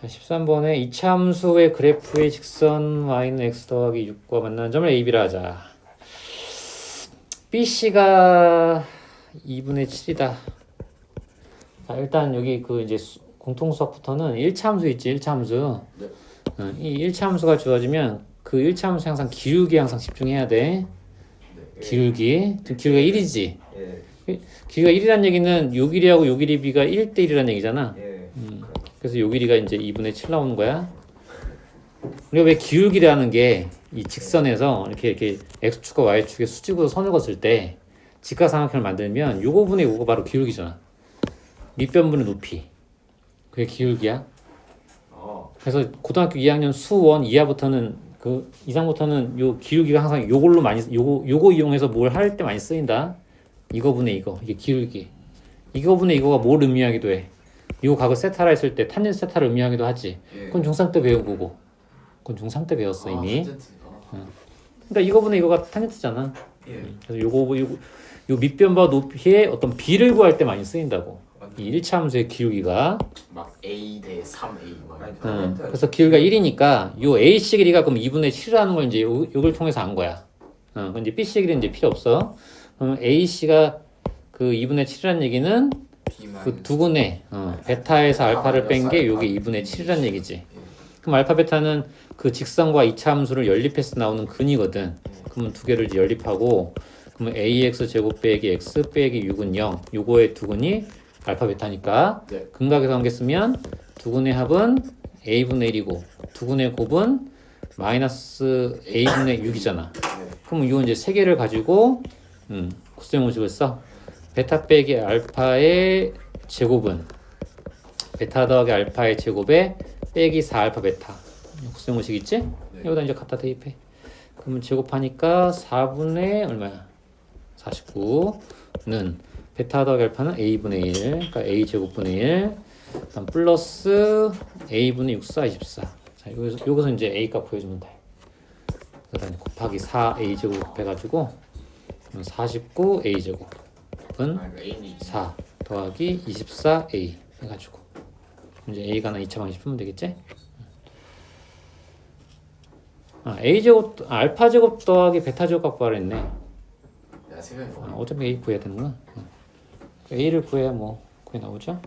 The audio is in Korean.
자, 13번에 이차함수의 그래프의 직선 y는 x 더하기 6과 만나는 점을 ab라 하자. bc가 2분의 7이다. 자, 일단 여기 그 이제 수- 공통수학부터는 1차 함수 있지, 1차 함수. 네. 어, 이 1차 함수가 주어지면 그 1차 함수 항상 기울기 항상 집중해야 돼. 네. 기울기. 지금 기울기가 1이지. 예. 기울기가 1이라는 얘기는 요 길이하고 요 길이 비가 1대 1이라는 얘기잖아. 예. 그래서 요 길이가 이제 2분의 7 나오는 거야. 우리가 왜 기울기라는 게 이 직선에서 이렇게 이렇게 x축과 y축의 수직으로 선을 그었을 때 직각삼각형을 만들면 요거분의 요거 바로 기울기잖아. 밑변분의 높이. 그게 기울기야. 어. 그래서 고등학교 2학년 수원 이하부터는 그 이상부터는 요 기울기가 항상 요걸로 많이 쓰- 요거 요거 이용해서 뭘 할 때 많이 쓰인다. 이거분의 이거 이게 기울기. 이거분의 이거가 뭘 의미하기도 해. 요 각을 세타라 했을 때 탄젠트 세타를 의미하기도 하지. 예. 그건 중3 때 배운 거고. 그건 중3 때 배웠어 이미. 아, 그러니까 이거분의 이거가 탄젠트잖아. 예. 그래서 요거 요거 요 밑변과 높이의 어떤 비를 구할 때 많이 쓰인다고. 이 1차 함수의 기울기가 막 A 대 3A 막 아니, 어, 그래서 길이가 1이니까 요 AC 길이가 그럼 2분의 7이라는 걸 이제 요, 요걸 통해서 안 거야. 어, 그럼 이제 BC 길이는 이제 필요 없어. 그럼 AC가 그 2분의 7이라는 얘기는 그 두근의 어, 베타에서 알파를 뺀 게 요게 2분의 7이라는 얘기지. 그럼 알파 베타는 그 직선과 이차 함수를 연립해서 나오는 근이거든. 그러면 두 개를 이제 연립하고 그러면 ax 제곱 빼기 x 빼기 6은 0. 요거의 두근이 알파 베타니까 네. 근각에서 한개 쓰면 두근의 합은 a분의 1이고 두근의 곱은 마이너스 a분의 6이잖아. 그럼 이거 이제 세 개를 가지고 음, 코스 형식을 써. 베타 빼기 알파의 제곱은 베타 더하기 알파의 제곱에 빼기 4알파 베타. 코스 형식 있지? 여기다 이제 갖다 대입해. 그러면 제곱하니까 4분의 얼마야? 49는 베타 더하기 알파는 a분의 1. 그러니까 a 제곱분의 1. 그다음 플러스 a분의 6, 4, 24. 자, 여기서 여기서 이제 a 값 구해주면 돼. 그다음 곱하기 4a 제곱 해가지고 49 a 제곱 은 아, 이거 A는 4 더하기 24a 해가지고 이제 a가 나 2차 방식 풀면 되겠지? 아, a 제곱 아, 알파 제곱 더하기 베타 제곱 갖고. 내가 생각해 아, 봐. 어차피 a 구해야 되는구나. 어. a를 구해야 뭐 구해 나오죠?